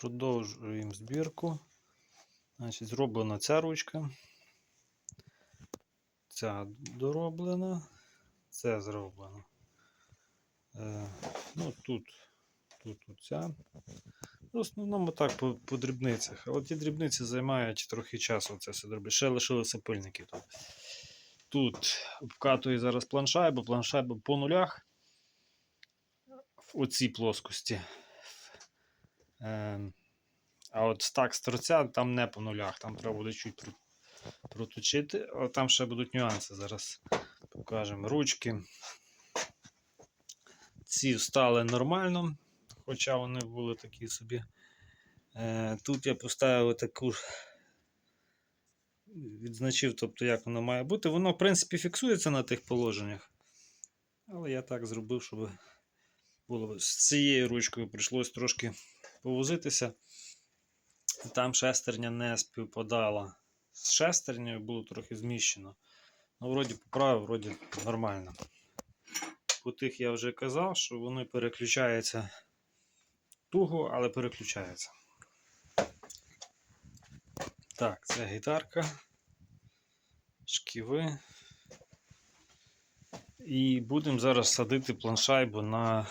Продовжуємо збірку. Значить, зроблена ця ручка. Ця дороблена. Це зроблено. Е, ну, тут, тут, тут ця. В основному так по, по дрібницях. Але ті дрібниці займають трохи часу це все зробити. Ще лишилися пильники тут. Тут обкатую зараз планшайбу, планшайбу по нулях. В оцій плоскості. Ем, а от стак з торця там не по нулях, там треба буде чуть проточити, але там ще будуть нюанси. Зараз покажемо ручки. Ці встали нормально, хоча вони були такі собі. Е, тут я поставив таку. Відзначив, тобто, як воно має бути. Воно, в принципі, фіксується на тих положеннях. Але я так зробив, щоб було з цією ручкою прийшлось трошки повозитися. Там шестерня не співпадала з шестернею, було трохи зміщено. Ну, вроді поправив, вроді нормально. По тих я вже казав, що вони переключаються туго, але переключаються. Так, це гітарка, шківи. І будемо зараз садити планшайбу на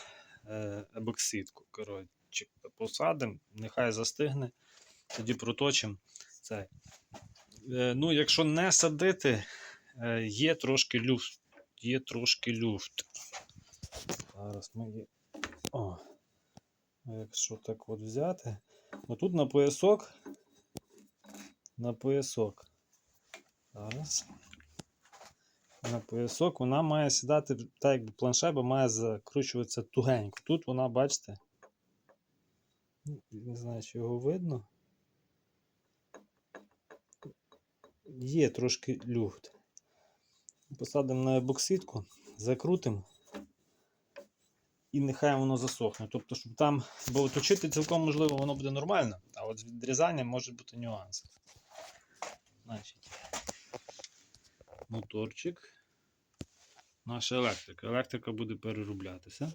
е, ебоксидку. Коротше, посадимо, нехай застигне, тоді проточимо цей. Е, ну, якщо не садити, е, є трошки люфт. Є трошки люфт. Зараз ми є. О. Якщо так от взяти. Отут на поясок. На поясок. Зараз. На поясок вона має сідати, так якби планшеба має закручуватися тугенько. Тут вона, бачите, не знаю, чи його видно. Є трошки люфт. Посадимо на бокситку, закрутимо і нехай воно засохне. Тобто, щоб там, бо точити цілком можливо, воно буде нормально, а от з відрізанням може бути нюанс. Значить, моторчик. Наша електрика. Електрика буде перероблятися.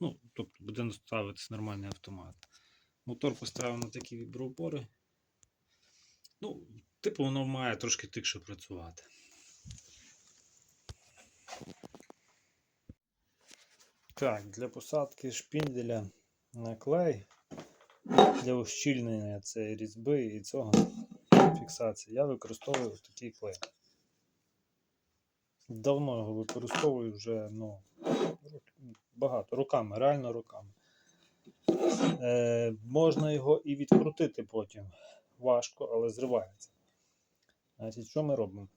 Ну, тобто буде ставитися нормальний автомат. Мотор поставив на такі віброопори. Ну, типу, воно має трошки тикше працювати. Так, для посадки шпінделя на клей для ущільнення цієї різьби і цього фіксації я використовую такий клей. Давно його використовую вже ну, багато, руками, реально руками. Е, можна його і відкрутити потім. Важко, але зривається. Значить, що ми робимо?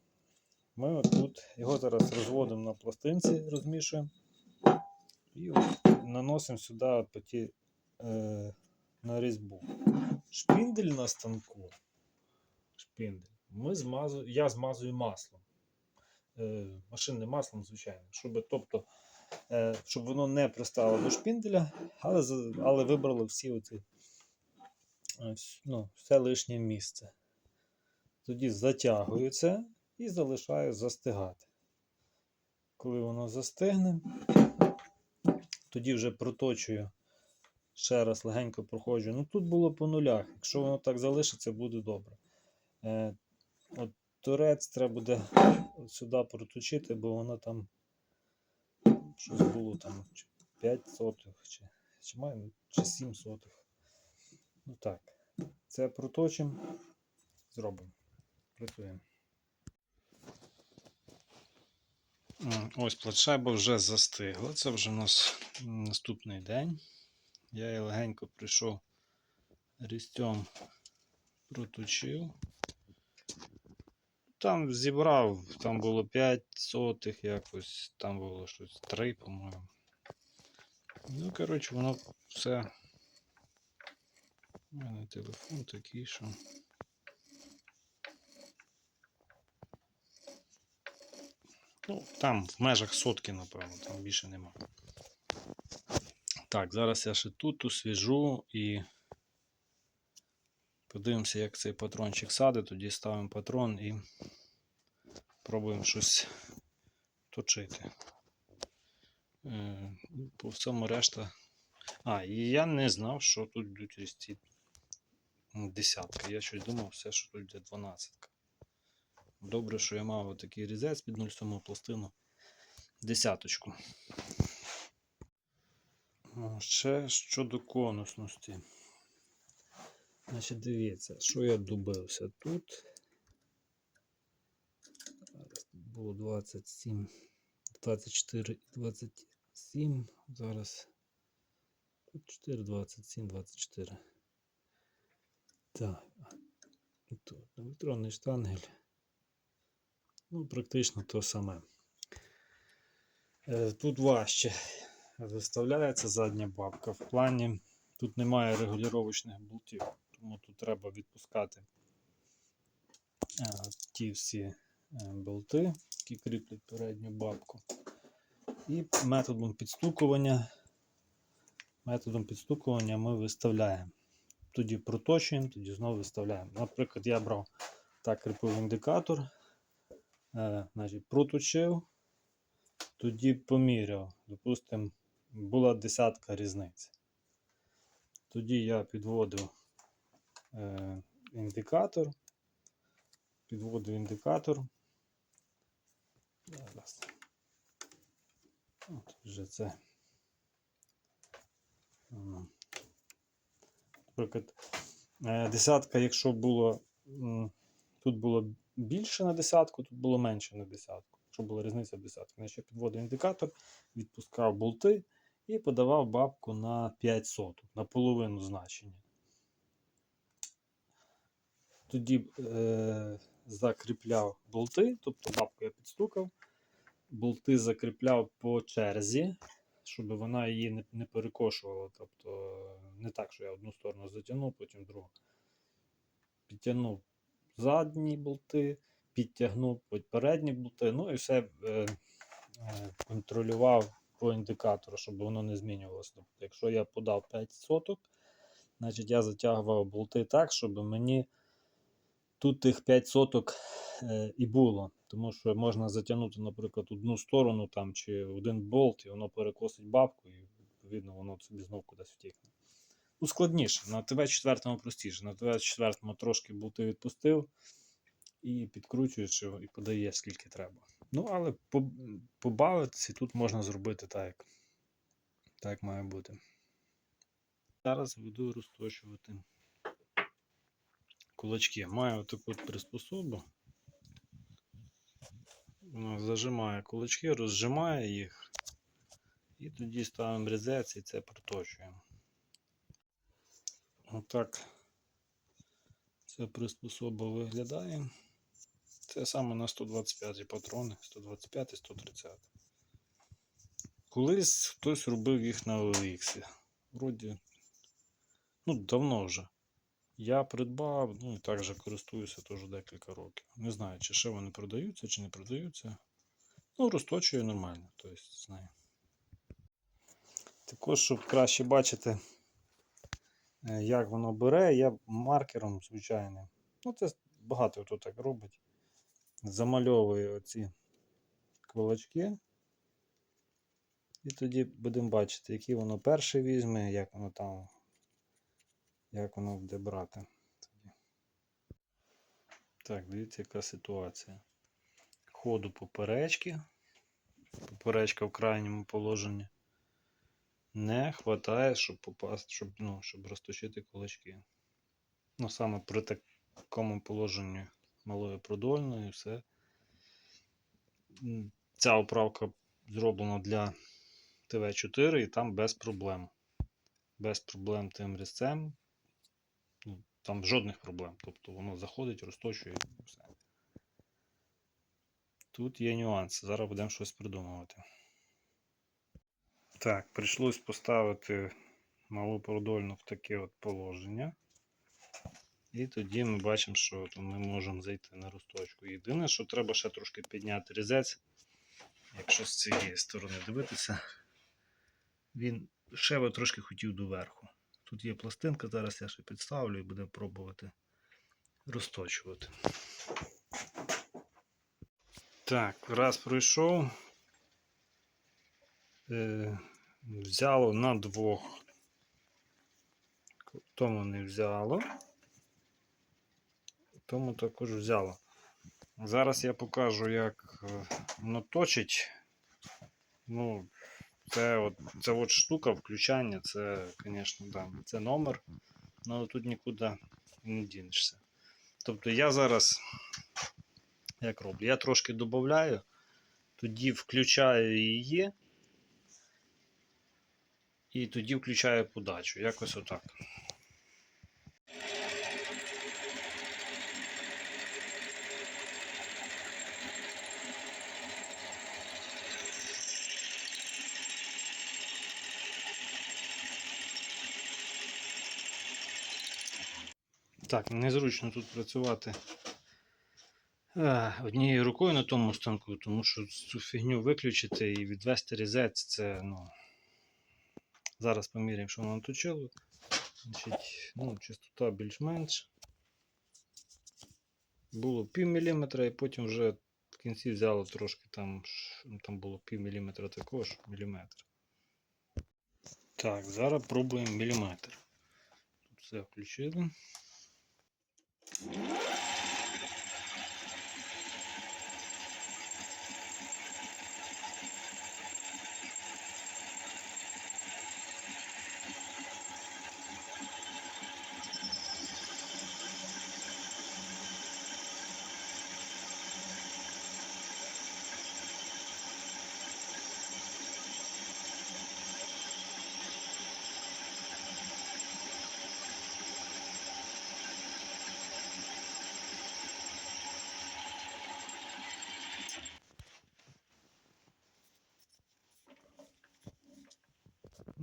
Ми тут його зараз розводимо на пластинці, розмішуємо. І наносимо сюди по ті, е, на різьбу. Шпіндель на станку. Шпіндель. Ми змазу, я змазую маслом. Е, машинним маслом, звичайно. Щоб, тобто, щоб воно не пристало до шпінделя, але, але вибрало всі оці, е, ну, все лишнє місце. Тоді затягую це і залишаю застигати. Коли воно застигне, тоді вже проточую. Ще раз легенько проходжу. Ну тут було по нулях. Якщо воно так залишиться, буде добре. Е, от Торець треба буде сюди проточити, бо воно там щось було там 5 сотих, чи, чи, має, чи 7 сотих. Ну так. Це проточимо, зробимо. Працюємо. Ось платшайба вже застигла. Це вже у нас наступний день. Я легенько прийшов різцем, проточив. Там зібрав, там було 5 сотих якось, там було щось 3, по-моєму. Ну, коротше, воно все. У мене телефон такий, що. Ну, там в межах сотки, напевно, там більше нема. Так, зараз я ще тут освіжу і подивимося, як цей патрончик садить. Тоді ставимо патрон і пробуємо щось точити. Е, По всьому решта. А, і я не знав, що тут йдуть різці м, десятка. Я щось думав, все, що тут йде дванадцятка. Добре, що я мав отакий різець під 0,7 пластину. Десяточку. Ще щодо конусності. Значить, дивіться, що я добився тут. Зараз тут було 27, 24 27. Зараз тут 4, 27, 24. Так. Тут електронний штангель. Ну, практично то саме. Е, Тут важче виставляється задня бабка. В плані тут немає регулювачних болтів, тому тут треба відпускати е, ті всі болти, які кріплять передню бабку. І методом підстукування, методом підстукування ми виставляємо. Тоді проточуємо, тоді знову виставляємо. Наприклад, я брав так кріпив індикатор, е, значить, проточив, тоді поміряв. Допустимо, була десятка різниць. Тоді я підводив е, індикатор, підводив індикатор. Зараз. От вже це. Наприклад, е, десятка, якщо було тут було більше на десятку, тут було менше на десятку. Якщо була різниця в десятку. Значить, я підводив індикатор, відпускав болти і подавав бабку на 5 соток, на половину значення. Тоді е, закріпляв болти, тобто бабку я підстукав, болти закріпляв по черзі, щоб вона її не, перекошувала. Тобто не так, що я одну сторону затягнув, потім другу. Підтягнув задні болти, підтягнув передні болти, ну і все е, е, контролював по індикатору, щоб воно не змінювалося. Тобто, якщо я подав 5 соток, значить я затягував болти так, щоб мені тут тих 5 соток е, і було. Тому що можна затягнути, наприклад, одну сторону там, чи один болт, і воно перекосить бабку, і відповідно воно собі знов кудись втікне. Ну, складніше. На ТВ-4 простіше. На ТВ-4 трошки болти відпустив і підкручуєш його і подає скільки треба. Ну, але побавитися тут можна зробити так, як, так, має бути. Зараз буду розточувати кулачки. Маю таку приспособу. Вона зажимає кулачки, розжимає їх. І тоді ставимо різець і це проточуємо. Отак ця приспособа виглядає. Це саме на 125 патрони, 125 і 130. Колись хтось робив їх на OLX. Вроді, ну, давно вже. Я придбав, ну і також користуюся теж декілька років. Не знаю, чи ще вони продаються, чи не продаються. Ну, розточую нормально, тобто знаю. Також, щоб краще бачити, е, як воно бере, я маркером звичайним. Ну, це багато хто так робить. Замальовую оці кулачки. І тоді будемо бачити, який воно перший візьме, як воно там, як воно буде брати. Так, дивіться, яка ситуація. Ходу поперечки. Поперечка в крайньому положенні. Не хватає, щоб попасти, щоб, ну, щоб розточити кулачки. Ну, саме при такому положенні малої продольної все. Ця оправка зроблена для ТВ4 і там без проблем. Без проблем тим різцем. Там жодних проблем. Тобто воно заходить, розточує і все. Тут є нюанси. Зараз будемо щось придумувати. Так, прийшлось поставити малу продольну в таке от положення. І тоді ми бачимо, що ми можемо зайти на розточку. Єдине, що треба ще трошки підняти різець, якщо з цієї сторони дивитися, він ще би трошки хотів доверху. Тут є пластинка, зараз я ще підставлю і будемо пробувати розточувати. Так, раз пройшов. Е, взяло на двох. Тому не взяло. тому також взяло. Зараз я покажу, як е, воно точить. Ну, це от, це от штука включання, це, звісно, да, це номер, але тут нікуди не дінешся. Тобто я зараз як роблю? Я трошки додаю, тоді включаю її. І тоді включаю подачу. Якось отак. Так, незручно тут працювати е, однією рукою на тому станку, тому що цю фігню виключити і відвести резет, це ну. Зараз поміряємо, що воно точило. Значить, ну, частота більш-менш. Було пів міліметра, і потім вже в кінці взяло трошки там, ну, там було пів міліметра також, міліметр. Так, зараз пробуємо міліметр. Тут все включили. Mm-hmm.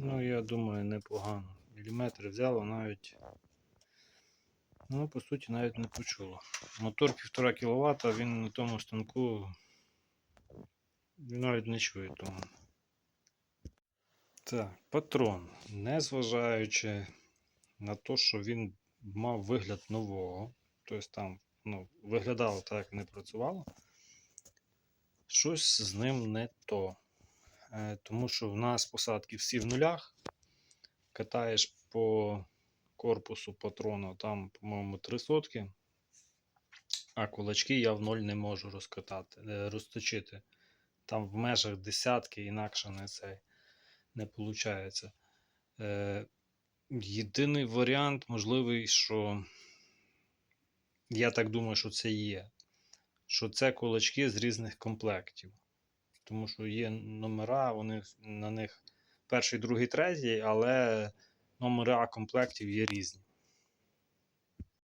Ну, я думаю, непогано. Міліметр взяло навіть. Ну, по суті, навіть не почуло. Мотор 1,5 кВт, він на тому станку навіть не чує того. Так, патрон. Незважаючи на те, що він мав вигляд нового, тобто там ну, виглядало так, як не працювало, щось з ним не то. Е, Тому що в нас посадки всі в нулях. Катаєш по корпусу патрона, там, по-моєму, три сотки. А кулачки я в ноль не можу розкатати, е, розточити. Там в межах десятки, інакше не цей не виходить. Е, єдиний варіант, можливий, що я так думаю, що це є. Що це кулачки з різних комплектів. Тому що є номера, вони на них перший, другий, третій, але номера комплектів є різні.